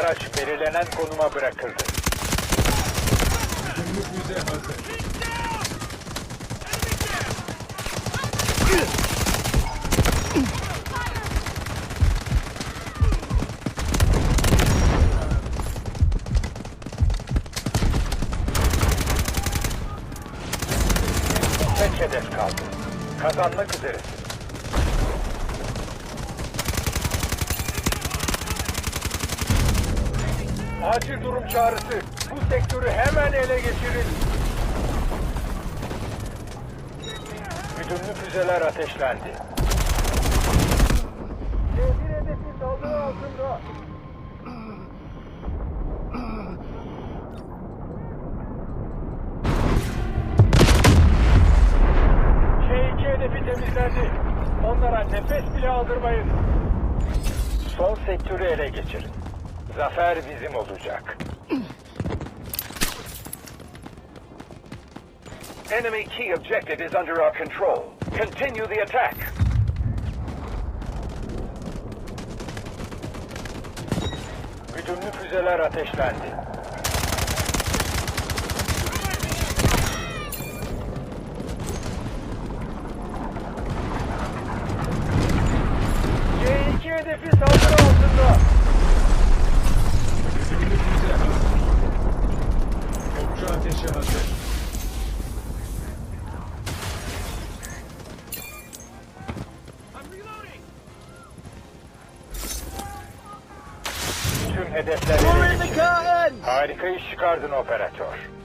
araç belirlenen konuma bırakıldı. Gümrük füze hazır. Tek hedef kaldı. Kazanmak üzeresin. Acil durum çağrısı. Bu sektörü hemen ele geçirin. Güdümlü füzeler ateşlendi. Bir hedefi saldırı altında. K2 hedefi temizlendi. Onlara nefes bile aldırmayın. Son sektörü ele geçirin. Zafer bizim olacak. Enemy key objective is under our control. Continue the attack. Güdümlü füzeler ateşlendi. Hedefler. Harika iş çıkardın operatör.